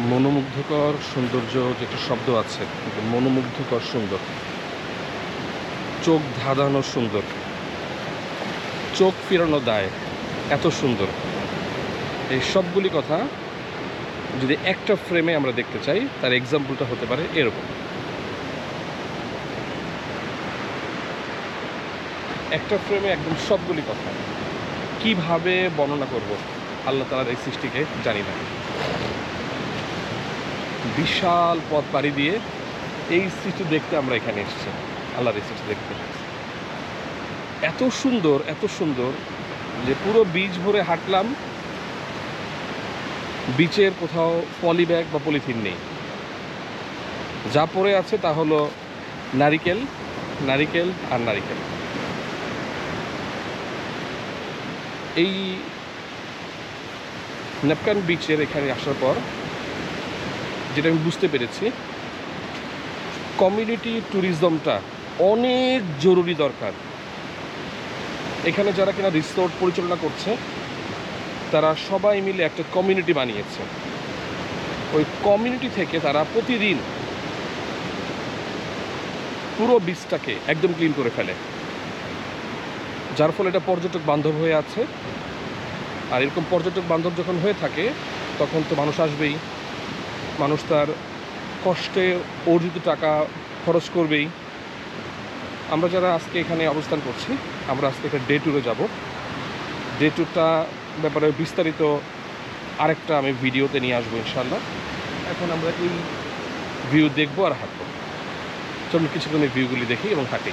মনোমুগ্ধকর সৌন্দর্য যেটা শব্দ আছে মনোমুগ্ধকর সুন্দর। চোখ ধাঁধানো সুন্দর। চোখ ফিরানো দায়, এত সুন্দর। এই সবগুলি কথা যদি একটা ফ্রেমে আমরা দেখতে চাই, তার এক্সাম্পলটা হতে পারে এরকম। একটা ফ্রেমে একদম সবগুলি কথা। কীভাবে বর্ণনা করব? আল্লাহ তালার এই সৃষ্টিকে জানি না। বিশাল পথ পাড়ি দিয়ে এই সৃষ্টি দেখতে আমরা এখানে এসেছি। আল্লাহর এই সৃষ্টি দেখতে এত সুন্দর এত সুন্দর যে পুরো বীজ ভরে হাঁটলাম, বিচের কোথাও পলি ব্যাগ বা পলিথিন নেই। যা পরে আছে তা হলো নারিকেল নারিকেল আর নারিকেল। এই নেপকান বিচের এখানে আসার পর যেটা আমি বুঝতে পেরেছি কমিউনিটি ট্যুরিজমটা অনেক জরুরি দরকার। এখানে যারা কিনা রিসোর্ট পরিচালনা করছে, তারা সবাই মিলে একটা কমিউনিটি বানিয়েছে। ওই কমিউনিটি থেকে তারা প্রতিদিন পুরো বীজটাকে একদম ক্লিন করে ফেলে। যার ফলে এটা পর্যটক বান্ধব হয়ে আছে। আর এরকম পর্যটক বান্ধব যখন হয়ে থাকে, তখন তো মানুষ আসবেই। মানুষ তার কষ্টে অর্জিত টাকা খরচ করবেই। আমরা যারা আজকে এখানে অবস্থান করছি, আমরা আজকে একটা ডে ট্যুরে যাব। ডে ট্যুরটা ব্যাপারে বিস্তারিত আরেকটা আমি ভিডিওতে নিয়ে আসব ইনশাল্লাহ এখন আমরা এই ভিউ দেখব আর হাঁটবো। চলুন কিছুক্ষণ এই ভিউগুলি দেখি এবং হাঁটি।